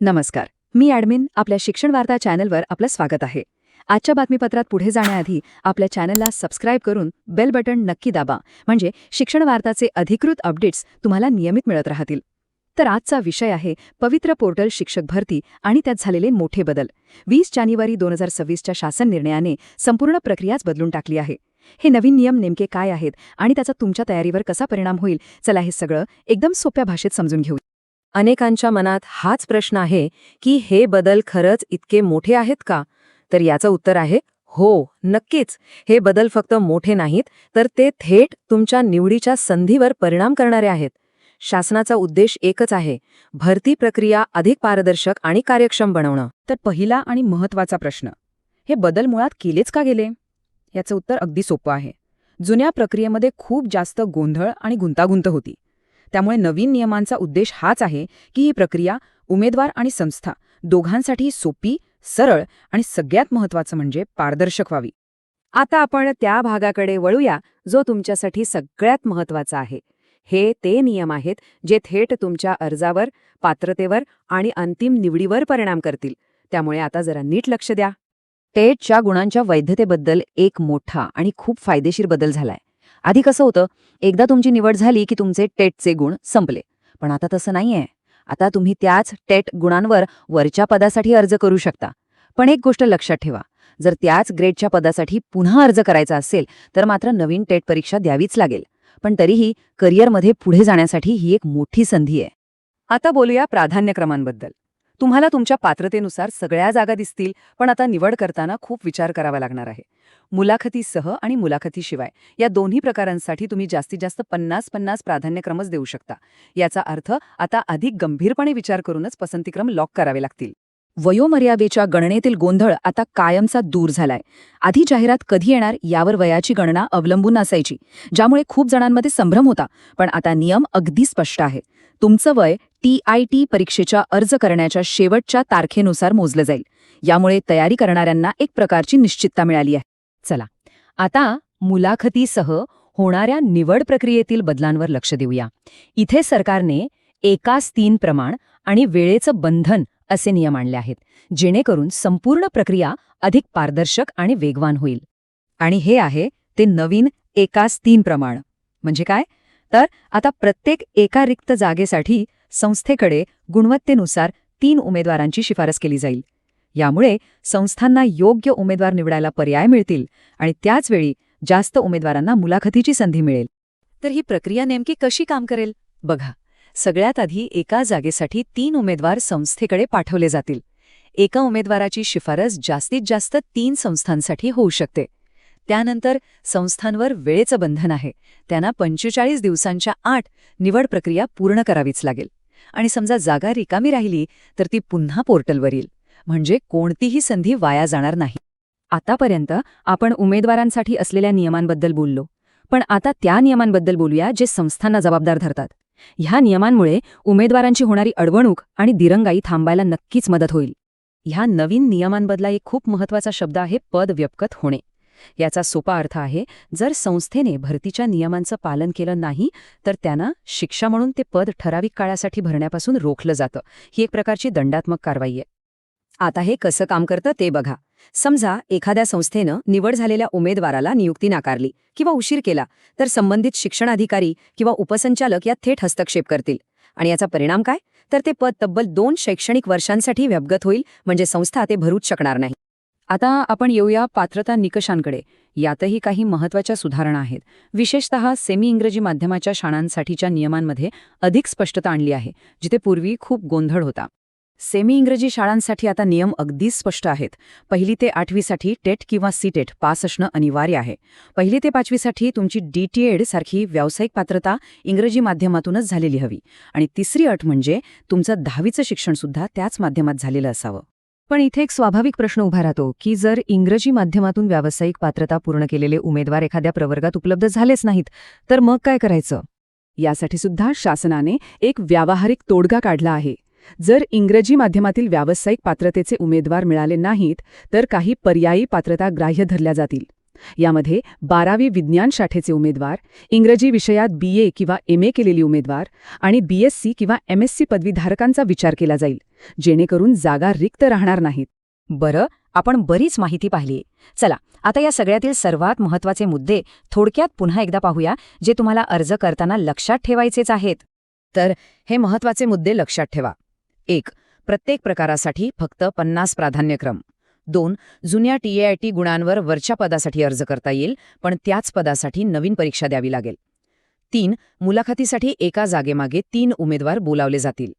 नमस्कार. मी ॲडमिन आपल्या शिक्षण वार्ता चॅनलवर आपलं स्वागत आहे. आजच्या बातमीपत्रात पुढे जाण्याआधी आपल्या चॅनलला सबस्क्राईब करून बेल बटन नक्की दाबा म्हणजे शिक्षण वार्ताचे अधिकृत अपडेट्स तुम्हाला नियमित मिळत राहतील. तर आजचा विषय आहे पवित्र पोर्टल शिक्षक भरती आणि त्यात झालेले मोठे बदल. वीस जानेवारी दोन हजार सव्वीसच्या शासन निर्णयाने संपूर्ण प्रक्रियाच बदलून टाकली आहे. हे नवीन नियम नेमके काय आहेत आणि त्याचा तुमच्या तयारीवर कसा परिणाम होईल? चला हे सगळं एकदम सोप्या भाषेत समजून घेऊ. अनेकांच्या मनात हाच प्रश्न आहे की हे बदल खरंच इतके मोठे आहेत का? तर याचं उत्तर आहे हो नक्कीच. हे बदल फक्त मोठे नाहीत तर ते थेट तुमच्या निवडीच्या संधीवर परिणाम करणारे आहेत. शासनाचा उद्देश एकच आहे भरती प्रक्रिया अधिक पारदर्शक आणि कार्यक्षम बनवणं. तर पहिला आणि महत्त्वाचा प्रश्न हे बदल मुळात केलेच का गेले? याचं उत्तर अगदी सोपं आहे. जुन्या प्रक्रियेमध्ये खूप जास्त गोंधळ आणि गुंतागुंत होती. त्यामुळे नवीन नियमांचा उद्देश हाच आहे की ही प्रक्रिया उमेदवार आणि संस्था दोघांसाठी सोपी सरळ आणि सगळ्यात महत्वाचं म्हणजे पारदर्शक व्हावी. आता आपण त्या भागाकडे वळूया जो तुमच्यासाठी सगळ्यात महत्त्वाचा आहे. हे ते नियम आहेत जे थेट तुमच्या अर्जावर पात्रतेवर आणि अंतिम निवडीवर परिणाम करतील. त्यामुळे आता जरा नीट लक्ष द्या. टेटच्या गुणांच्या वैधतेबद्दल एक मोठा आणि खूप फायदेशीर बदल झालाय. आधी कसं होतं एकदा तुमची निवड झाली की तुमचे टेटचे गुण संपले. पण आता तसं नाहीये. आता तुम्ही त्याच टेट गुणांवर वरच्या पदासाठी अर्ज करू शकता. पण एक गोष्ट लक्षात ठेवा. जर त्याच ग्रेडच्या पदासाठी पुन्हा अर्ज करायचा असेल तर मात्र नवीन टेट परीक्षा द्यावीच लागेल. पण तरीही करिअरमध्ये पुढे जाण्यासाठी ही एक मोठी संधी आहे. आता बोलूया प्राधान्यक्रमांबद्दल. तुम्हाला तुमच्या पात्रतेनुसार सगळ्या जागा दिसतील पण आता निवड करताना खूप विचार करावा लागणार आहे. मुलाखतीसह आणि मुलाखतीशिवाय या दोन्ही प्रकारांसाठी तुम्ही जास्तीत जास्त पन्नास पन्नास प्राधान्यक्रमच देऊ शकता. याचा अर्थ आता अधिक गंभीरपणे विचार करूनच पसंतीक्रम लॉक करावे लागतील. वयोमर्यादेच्या गणनेतील गोंधळ आता कायमचा दूर झालाय. आधी जाहिरात कधी येणार यावर वयाची गणना अवलंबून असायची ज्यामुळे खूप जणांमध्ये संभ्रम होता पण आता नियम अगदी स्पष्ट आहे. तुमचं वय टी आय टी परीक्षेच्या अर्ज करण्याच्या शेवटच्या तारखेनुसार मोजलं जाईल. यामुळे तयारी करणाऱ्यांना एक प्रकारची निश्चितता मिळाली आहे. चला आता मुलाखतीसह होणाऱ्या निवड प्रक्रियेतील बदलांवर लक्ष देऊया. इथे सरकारने एकास तीन प्रमाण आणि वेळेचं बंधन असे नियम आणले आहेत जेणेकरून संपूर्ण प्रक्रिया अधिक पारदर्शक आणि वेगवान होईल. आणि हे आहे ते नवीन एकास तीन प्रमाण. म्हणजे काय? तर आता प्रत्येक एका रिक्त जागेसाठी संस्थेकडे गुणवत्तेनुसार तीन उमेदवारांची शिफारस केली जाईल. यामुळे संस्थांना योग्य उमेदवार निवडायला पर्याय मिळतील आणि त्याचवेळी जास्त उमेदवारांना मुलाखतीची संधी मिळेल. तर ही प्रक्रिया नेमकी कशी काम करेल? बघा. सगळ्यात आधी एका जागेसाठी तीन उमेदवार संस्थेकडे पाठवले जातील. एका उमेदवाराची शिफारस जास्तीत जास्त तीन संस्थांसाठी होऊ शकते. त्यानंतर संस्थांवर वेळेचं बंधन आहे. त्यांना पंचेचाळीस दिवसांच्या आठ निवड प्रक्रिया पूर्ण करावीच लागेल. आणि समजा जागा रिकामी राहिली तर ती पुन्हा पोर्टलवर येईल. म्हणजे कोणतीही संधी वाया जाणार नाही. आतापर्यंत आपण उमेदवारांसाठी असलेल्या नियमांबद्दल बोललो. पण आता त्या नियमांबद्दल बोलूया जे संस्थांना जबाबदार धरतात. ह्या नियमांमुळे उमेदवारांची होणारी अडवणूक आणि दिरंगाई थांबायला नक्कीच मदत होईल. ह्या नवीन नियमांबदला एक खूप महत्त्वाचा शब्द आहे पद व्यपकत होणे. याचा सोपा अर्थ आहे जर संस्थेने भरतीच्या नियमांचं पालन केलं नाही तर त्यांना शिक्षा म्हणून ते पद ठराविक काळासाठी भरण्यापासून रोखलं जातं. ही एक प्रकारची दंडात्मक कारवाई आहे. आता हे कसं काम करतं ते बघा. समजा एखाद्या संस्थेनं निवड झालेल्या उमेदवाराला नियुक्ती नाकारली किंवा उशीर केला तर संबंधित शिक्षणाधिकारी किंवा उपसंचालक यात थेट हस्तक्षेप करतील. आणि याचा परिणाम काय? तर ते पद तब्बल दोन शैक्षणिक वर्षांसाठी व्यापगत होईल म्हणजे संस्था ते भरूच शकणार नाही. आता आपण येऊया पात्रता निकषांकडे. यातही काही महत्त्वाच्या सुधारणा आहेत. विशेषतः सेमी इंग्रजी माध्यमाच्या शाळांसाठीच्या नियमांमध्ये अधिक स्पष्टता आणली आहे जिथे पूर्वी खूप गोंधळ होता. सेमी इंग्रजी शाळांसाठी आता नियम अगदी स्पष्ट आहेत. पहिली ते आठवीसाठी टेट किंवा सी टेट पास असणं अनिवार्य आहे. पहिली ते पाचवीसाठी तुमची डी टी एड सारखी व्यावसायिक पात्रता इंग्रजी माध्यमातूनच झालेली हवी. आणि तिसरी अट म्हणजे तुमचं दहावीचं शिक्षणसुद्धा त्याच माध्यमात झालेलं असावं. पण इथे एक स्वाभाविक प्रश्न उभा राहतो की जर इंग्रजी माध्यमातून व्यावसायिक पात्रता पूर्ण केलेले उमेदवार एखाद्या प्रवर्गात उपलब्ध झालेच नाहीत तर मग काय करायचं? यासाठी सुद्धा शासनाने एक व्यावहारिक तोडगा काढला आहे. जर इंग्रजी माध्यमातील व्यावसायिक पात्रतेचे उमेदवार मिळाले नाहीत तर काही पर्यायी पात्रता ग्राह्य धरल्या जातील. यामध्ये बारावी विज्ञान शाखेचे उमेदवार इंग्रजी विषयात बी ए किंवा एम ए केलेली उमेदवार आणि बी एस सी किंवा एम एस सी पदवीधारकांचा विचार केला जाईल जेणेकरून जागा रिक्त राहणार नाहीत. बरं आपण बरीच माहिती पाहिली. चला आता या सगळ्यातील सर्वात महत्त्वाचे मुद्दे थोडक्यात पुन्हा एकदा पाहूया जे तुम्हाला अर्ज करताना लक्षात ठेवायचेच आहेत. तर हे महत्त्वाचे मुद्दे लक्षात ठेवा. एक. प्रत्येक प्रकारासाठी फक्त पन्नास प्राधान्यक्रम. दोन. जुन्या टीएआयटी गुणांवर वरच्या पदासाठी अर्ज करता येईल पण त्याच पदासाठी नवीन परीक्षा द्यावी लागेल. तीन. मुलाखतीसाठी एका जागेमागे तीन उमेदवार बोलावले जातील.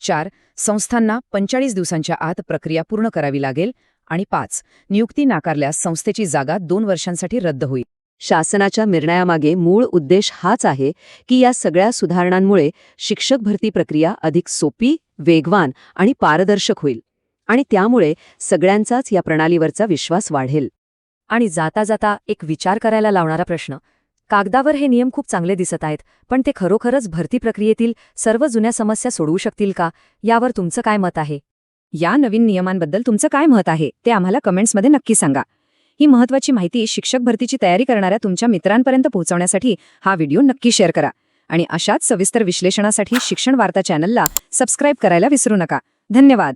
चार. संस्थांना पंचाळीस दिवसांच्या आत प्रक्रिया पूर्ण करावी लागेल. आणि पाच. नियुक्ती नाकारल्यास संस्थेची जागा दोन वर्षांसाठी रद्द होईल. शासनाच्या निर्णयामागे मूळ उद्देश हाच आहे की या सगळ्या सुधारणांमुळे शिक्षक भरती प्रक्रिया अधिक सोपी वेगवान आणि पारदर्शक होईल. आणि त्यामुळे सगळ्यांचाच या प्रणालीवरचा विश्वास वाढेल. आणि जाता जाता एक विचार करायला लावणारा प्रश्न कागदावर हे नियम खूप चांगले दिसत आहेत पण ते खरोखरच भरती प्रक्रियेतील सर्व जुन्या समस्या सोडवू शकतील का? यावर तुमचं काय मत आहे? या नवीन नियमांबद्दल तुमचं काय मत आहे? ते आम्हाला कमेंट्समध्ये नक्की सांगा. ही महत्त्वाची माहिती शिक्षक भरतीची तयारी करणाऱ्या तुमच्या मित्रांपर्यंत पोहोचवण्यासाठी हा व्हिडिओ नक्की शेअर करा. आणि अशाच सविस्तर विश्लेषणासाठी शिक्षण वार्ता चॅनलला सबस्क्राईब करायला विसरू नका. धन्यवाद.